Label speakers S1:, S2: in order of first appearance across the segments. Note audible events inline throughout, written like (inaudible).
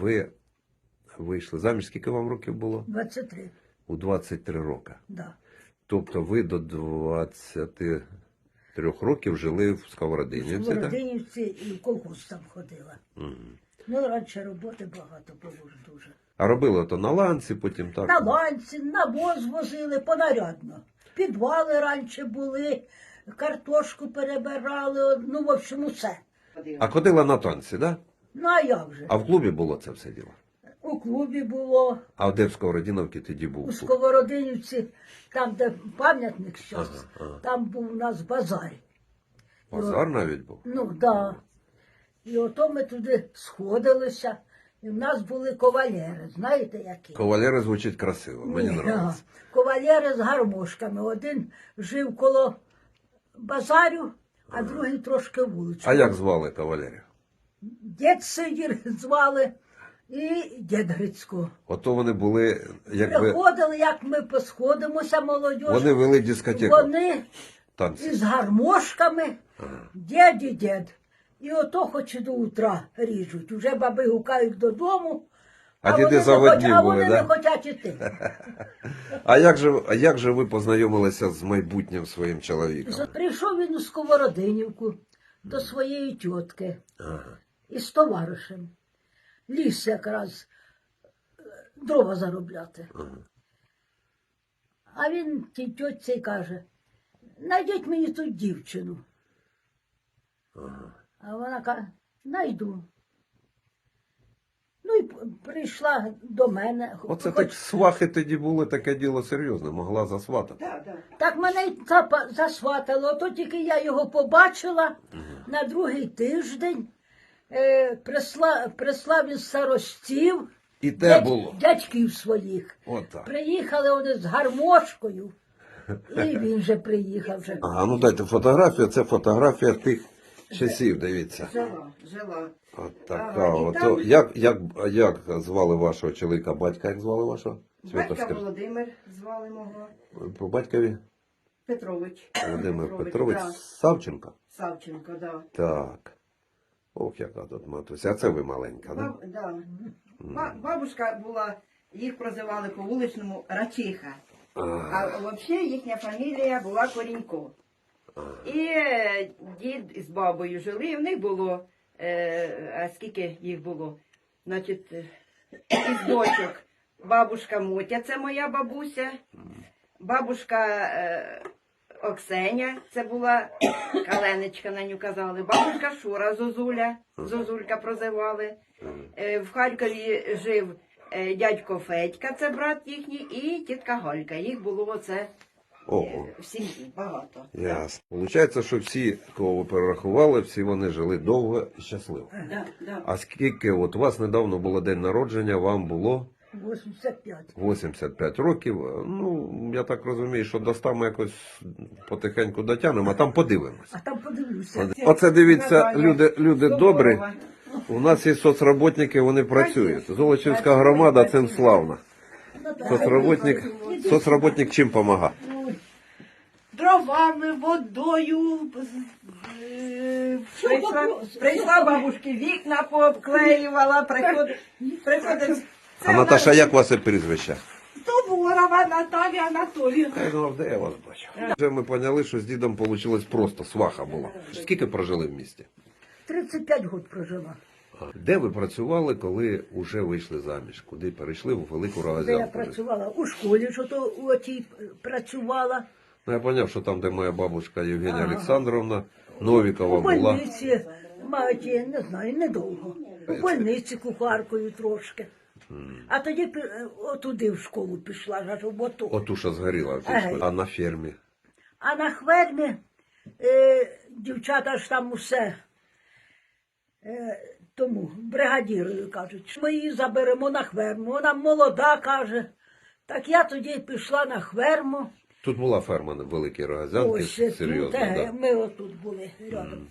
S1: Ви вийшли заміж, скільки вам років було?
S2: 23,
S1: У 23 роки.
S2: да.
S1: Тобто ви до 23 років жили в
S2: В
S1: Сковородині. Це так?
S2: Бородинівці і в колхоз там ходила.
S1: Мгм.
S2: Ну, раніше роботи багато було ж дуже.
S1: А робили то на ланці, потім так.
S2: На ланці, на воз возили понарядно. Підвали раніше були, картошку перебирали, ну, в общем, усе.
S1: А ходила на танці, да?
S2: Ну, а як же?
S1: А в клубі було це все діло.
S2: У клубі було,
S1: А де в Сковородиновці тоді
S2: у
S1: був? клуб?
S2: Сковородинівці, там, де пам'ятник зараз,
S1: Ага, ага.
S2: там був у нас базар.
S1: Базар навіть був.
S2: Ну, да. І ото ми туди сходилися, і в нас були ковалєри, знаєте які?
S1: Ковалери звучить красиво, мені
S2: Ні,
S1: подобається.
S2: а, (laughs) Ковалєри з гармошками. Один жив коло базарю, а другий трошки вулицю.
S1: А як звали кавалерів?
S2: Дід Сидір звали і дід Грицько.
S1: Ото вони були, якби
S2: Приходили, як ми посходимося, молодь.
S1: вони вели дискотеку
S2: Вони
S1: танці.
S2: із гармошками, дід і дід. І ото хоч до утра ріжуть. Уже баби гукають додому,
S1: А
S2: вони
S1: діди
S2: не
S1: заводні
S2: хоч- а
S1: були,
S2: вони
S1: да?
S2: не хочуть іти. (laughs)
S1: А як же, а як же ви познайомилися з майбутнім своїм чоловіком?
S2: Прийшов він у Сковородинівку до своєї тітки
S1: Ага.
S2: Із товаришем. Ліс якраз дрова заробляти.
S1: Ага.
S2: А він тій тітці й каже: найдіть мені тут дівчину.
S1: Ага.
S2: А вона каже, найду. Ну і прийшла до мене.
S1: Оце
S2: Хоч-
S1: так свахи тоді були таке діло серйозне, могла засватати.
S3: Да, да.
S2: Так мене й засватало, то тільки я його побачила на другий тиждень. Е, присла, прислав із старостів
S1: І те
S2: дядь-
S1: було.
S2: дядьків своїх.
S1: Отак.
S2: Приїхали вони з гармошкою, і (laughs) він же приїхав вже.
S1: Ага, ну дайте фотографію, це фотографія тих часів, дивіться.
S3: Жила, жила.
S1: От така.
S3: Ага, і
S1: От,
S3: там-
S1: як, як, як звали вашого чоловіка? Батька як звали вашого?
S3: Батька
S1: скажіть.
S3: Володимир звали мого.
S1: По батькові?
S3: Петрович.
S1: Володимир Петрович
S3: да.
S1: Савченко?
S3: Савченко, да.
S1: Так. Ох, яка тут матуся. А це ви маленька, да?
S3: Баб, да. Ба- Бабушка була, їх прозивали по вуличному Рачиха.
S1: А,
S3: взагалі їхня фамілія була Корінько. І е, дід з бабою жили, і в них було, е, а скільки їх було? Значить, е, із дочок. Бабушка Мотя, це моя бабуся. Бабушка е, Оксеня, це була каленичка на ню казали. Бабушка Шура Зозуля, Зозулька прозивали. Е, в Харкові жив е, дядько Федька, це брат їхній, і тітка Галька. Їх було оце
S1: Ого.
S3: в сім'ї багато.
S1: Ясно. Получається, що всі, кого ви перерахували, всі вони жили довго і щасливо.
S3: Да, да.
S1: А скільки, от у вас недавно було день народження, вам було
S2: 85.
S1: 85 років. Ну, я так розумію, що до 100 ми якось потихеньку дотягнемо, а там подивимось.
S2: А там подивлюся.
S1: Оце дивіться, люди, люди добрі. У нас є соцработники, вони працюють. Золочівська громада цим славна. Соцработник, соцработник чим допомагає?
S3: Дровами, водою. Прийшла, прийшла бабушки, вікна пообклеювала, приходить. приходить
S1: А Наташа, як у вас це прізвище?
S3: Товорова Наталія Анатоліївна.
S1: Я думав, де я вас бачу. Вже ми поняли, що з дідом вийшло просто сваха була. Скільки прожили в місті?
S2: 35 років прожила.
S1: Де ви працювали, коли вже вийшли заміж? Куди перейшли в велику
S2: Де я працювала у школі, що то у отій працювала.
S1: Ну, я зрозумів, що там, де моя бабушка Євгенія. Олександровна Новікова
S2: У
S1: була.
S2: больниці, я не знаю, недовго. У больниці кухаркою трошки. А тоді отуди в школу пішла, аж у боту.
S1: Оту, що згоріла.
S2: Ага.
S1: А на фермі?
S2: А на хвермі е, дівчата ж там усе е, тому бригадірою кажуть, ми її заберемо на хверму. Вона молода каже. Так я тоді пішла на хверму.
S1: Тут була ферма на великій Рогозянки,
S2: Ось
S1: серйозно,
S2: е,
S1: да.
S2: ми отут були рядом.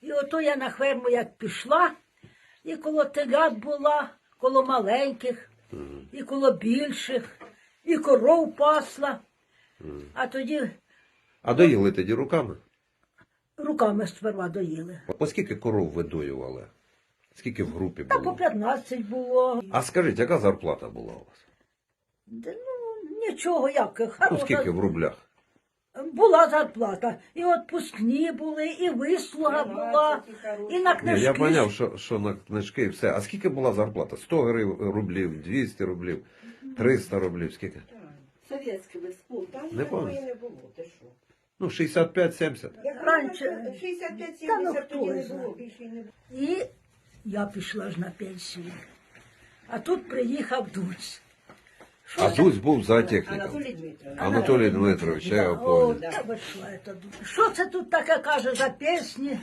S2: І ото я на хверму як пішла, і коло телят була, коло маленьких, і коло більших, і коров пасла. А тоді
S1: А доїли тоді руками?
S2: руками сперва доїли.
S1: Оскільки коров ви доювали? Скільки в групі
S2: Та по
S1: було?
S2: 15 було.
S1: А скажіть, яка зарплата була у вас?
S2: Да, Ну, нічого, як,
S1: Ну,
S2: хороша.
S1: скільки в рублях?
S2: Була зарплата. І відпускні були, і вислуга була, і на
S1: Ні,
S2: книжки.
S1: я зрозумів, що, що на книжки і все. А скільки була зарплата? 100 гривень рублів, 200 рублів, 300 рублів, скільки?
S4: Совєтський виспул, там
S1: Не
S4: такої
S1: пам'ятаю.
S4: не було, ти що?
S1: Ну, 65-70.
S4: Як
S2: Раніше-
S4: раніше 65-70
S2: Та ну, хто
S4: тоді не було, більше й не було.
S2: І я пішла ж на пенсію. А тут приїхав Дуць.
S1: А тут був за техніком.
S4: Анатолій Дмитрович.
S1: Анатолій Дмитрович, я його
S2: О,
S1: пам'ятаю.
S2: та. Що це тут таке каже за пісні?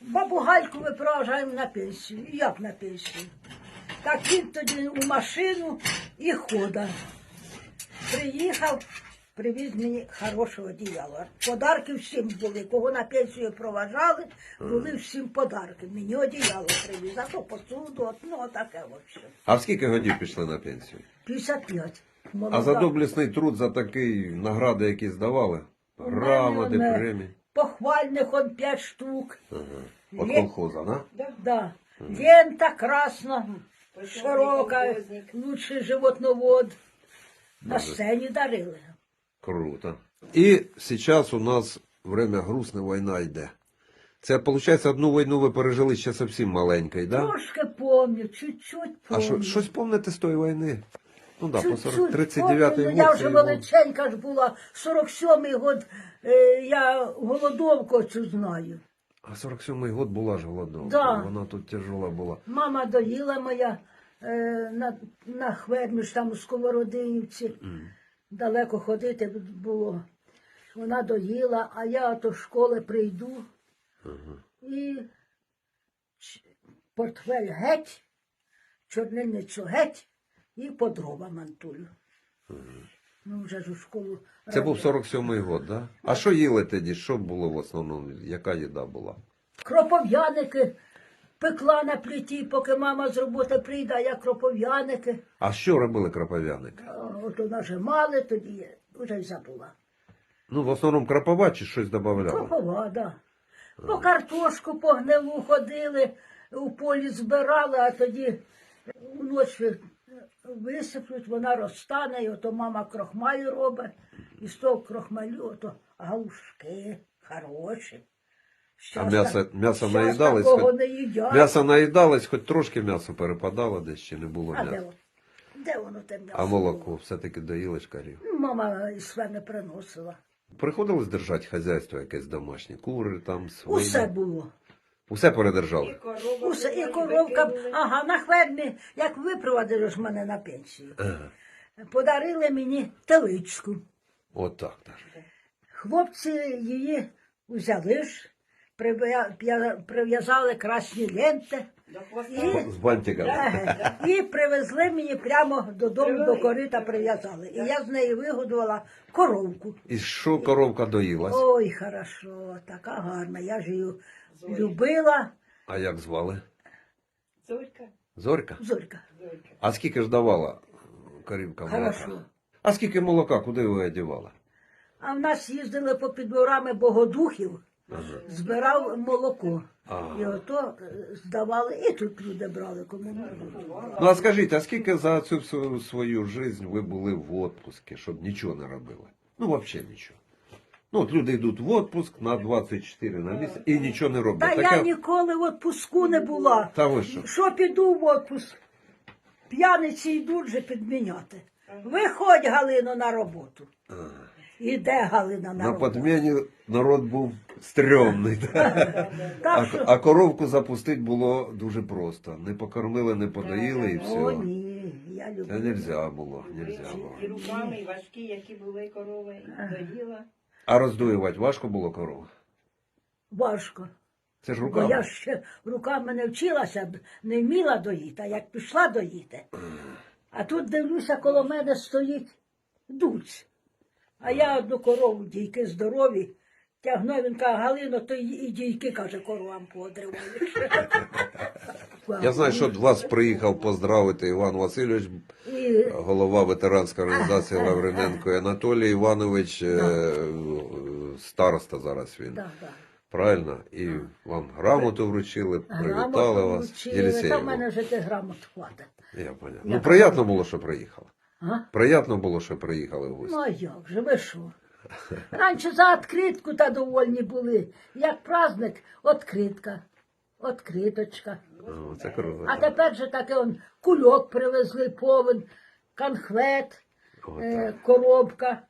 S2: Бабу Гальку ми проважаємо на пенсію. І Як на пенсію? Так він тоді у машину і хода. Приїхав, привіз мені хорошого одіяла. Подарки всім були. Кого на пенсію проважали, були всім подарки. Мені одіяло привіз, а то посуду, от, ну таке взагалі.
S1: А в скільки годів пішли на пенсію?
S2: 55.
S1: А за доблесний труд, за такий награди, які здавали?
S2: Мене
S1: Грамоти, премії.
S2: Похвальних он 5 штук.
S1: Ага. От
S2: Є.
S1: колхоза, да?
S4: Да.
S2: Да. Лента красна, широка, лучший животновод. На сцені дарили.
S1: Круто. І зараз у нас время грустне, війна йде. Це, виходить, одну війну ви пережили ще зовсім маленькою, да?
S2: Трошки помню, чуть-чуть
S1: А що, щось помните з тої війни? Ну да, по 40,
S2: Чуть-чуть
S1: 39
S2: помню,
S1: год.
S2: Я
S1: це
S2: вже величенька ж була, 47-й год, е, я голодовку цю знаю.
S1: А 47-й год була ж голодовка.
S2: Да.
S1: Вона тут тяжела була.
S2: Мама доїла моя е, на, на хвермі ж там у Сковородинівці. Далеко ходити було. Вона доїла, а я до школи прийду і портфель геть, чорнильницю геть і по дрова мантулю. Ну, вже ж у школу.
S1: Це був
S2: рано.
S1: 47-й год, да? А що їли тоді? Що було в основному? Яка їда була?
S2: Кропов'яники пекла на пліті, поки мама з роботи прийде, а я кропов'яники.
S1: А що робили крапов'яники?
S2: А, От нажимали, тоді вже й забула.
S1: Ну, в основному крапова чи щось додавали?
S2: Кропова, да. По картошку по гнилу ходили, у полі збирали, а тоді вночі висиплють, вона розтане, і ото мама крохмаль робить, і з того крохмалю ото галушки хороші.
S1: А м'ясо, м'ясо
S2: щас
S1: наїдались? Хоч...
S2: не.
S1: М'ясо наїдались, хоч трошки м'ясо перепадало, десь ще не було
S2: А де,
S1: м'яса.
S2: воно? де воно те м'ясо?
S1: А молоко
S2: було?
S1: все-таки доїли.
S2: Ну, Мама із мене приносила.
S1: Приходилось держати хазяйство якесь домашнє, кури там, свині.
S2: Усе було.
S1: Усе
S4: І
S1: передержали.
S4: корова
S2: Усе, і коровка, ага, на хвермі, як випровадили ж мене на пенсію.
S1: Ага.
S2: Подарили мені теличку.
S1: От так. так.
S2: Хлопці її взяли ж, прив'язали красні ленти І-
S1: З бантиками.
S2: еге, і привезли мені прямо додому до корита прив'язали. І я з неї вигодувала коровку.
S1: І що коровка доїлась?
S2: Ой, хорошо, така гарна. Я ж її любила.
S1: А як звали?
S4: Зорька.
S1: Зорька?
S2: Зорька.
S1: А скільки ж давала корівка молока?
S2: Хорошо.
S1: А скільки молока, куди ви одягали?
S2: А в нас їздили по підборами богодухів, збирав молоко.
S1: Ага.
S2: І ото е, здавали, і тут люди брали кому можна.
S1: Ну а скажіть, а скільки за цю всю свою життя ви були в отпуску, щоб нічого не робили? Ну, взагалі нічого. Ну, от люди йдуть в отпуск на 24 на місяць і нічого не
S2: Та
S1: роблять.
S2: я ніколи в отпуску не була.
S1: Та ви що?
S2: Що піду в отпуск? П'яниці йдуть же підміняти. Виходь, Галино, на роботу. Іде Галина на
S1: На подміні народ був стрьомний. (laughs)
S2: Так
S1: А,
S2: що,
S1: а коровку запустити було дуже просто. Не покормили, не подоїли і
S2: о,
S1: все.
S2: ні, я
S1: Це
S2: люблю.
S1: нельзя було, нельзя було.
S4: І руками, і важкі, які були корови, і доїла.
S1: А роздоювати важко було корову?
S2: Важко.
S1: Це ж
S2: Бо
S1: руками.
S2: я ще руками не вчилася, не вміла доїти, а як пішла доїти. А тут дивлюся, коло мене стоїть дуць. А я одну корову, дійки здорові, тягну, він каже, Галино, то і дійки, каже, коровам поодриваєш. (laughs)
S1: Я знаю, що до вас приїхав поздравити Іван Васильович,
S2: І
S1: голова ветеранської організації (laughs) Лавриненко і Анатолій Іванович, е, староста зараз він.
S2: Да, да.
S1: Правильно? І вам грамоту вручили, привітали
S2: Грамоту
S1: вас.
S2: вручили. Та в мене вже ти грамот хватить.
S1: Я поняв. Ну, приємно було, що приїхали.
S2: А?
S1: Приємно було, що приїхали в гості.
S2: Ну а як же, ви що? Раніше за відкритку та довольні були. Як праздник, відкритка, відкриточка.
S1: О, це круто.
S2: А тепер же таке он кульок привезли повен, конхвет,
S1: О,
S2: е, коробка,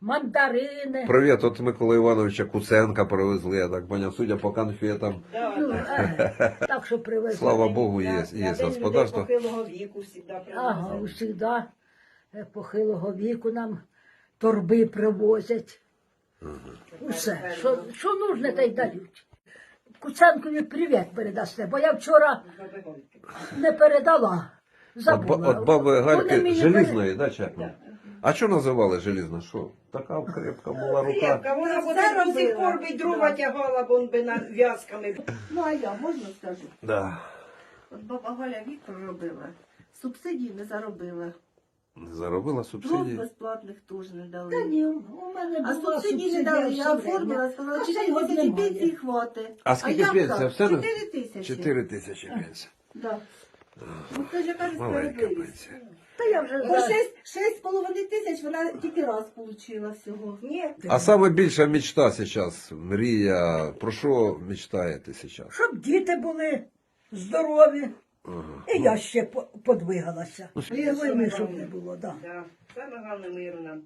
S2: мандарини.
S1: Привіт, от Микола Івановича Куценка привезли, я так поняв, судя по конфетам.
S2: Ну, е, так що привезли.
S1: Слава Богу, є, є господарство.
S4: похилого віку завжди
S2: Ага, усіда е, похилого віку нам торби привозять. Усе, що, що нужне, те й дають. Куценкові привіт передасте, бо я вчора не передала.
S1: От,
S2: Забула.
S1: от баби Гальки желізної, да, чи? А що називали желізна? Що? Така крепка була рука.
S4: Крепка, вона буде до сих пор би дрова тягала, бо он би на в'язками.
S5: Ну а я можна скажу?
S1: Да.
S5: От баба Галя вік проробила, субсидій не заробила.
S1: Заробила
S5: Дров
S1: субсидії.
S5: безплатних теж не дали.
S2: Та ні, у мене
S5: А
S2: була
S5: субсидії не дали, я оформила, сказала,
S2: А
S5: 4
S2: ще й
S5: тисячі пенсії хватить.
S1: А скільки
S5: як
S1: пенсія? Все на-
S5: 4 тисячі.
S1: Чотири тисячі пенсій.
S5: Да. Ну це ж яка ж
S1: Маленька
S5: справедливість.
S1: пенсія.
S2: Та я вже
S5: По
S2: знаю.
S5: 6, 6,5 тисяч вона тільки раз отримала всього.
S4: Ні,
S1: А саме більша мечта зараз, мрія, про що мечтаєте зараз?
S2: Щоб діти були здорові. І я ще по- подвигалася.
S1: Ну,
S2: І ви не було, так.
S4: Да. Саме головне миру нам.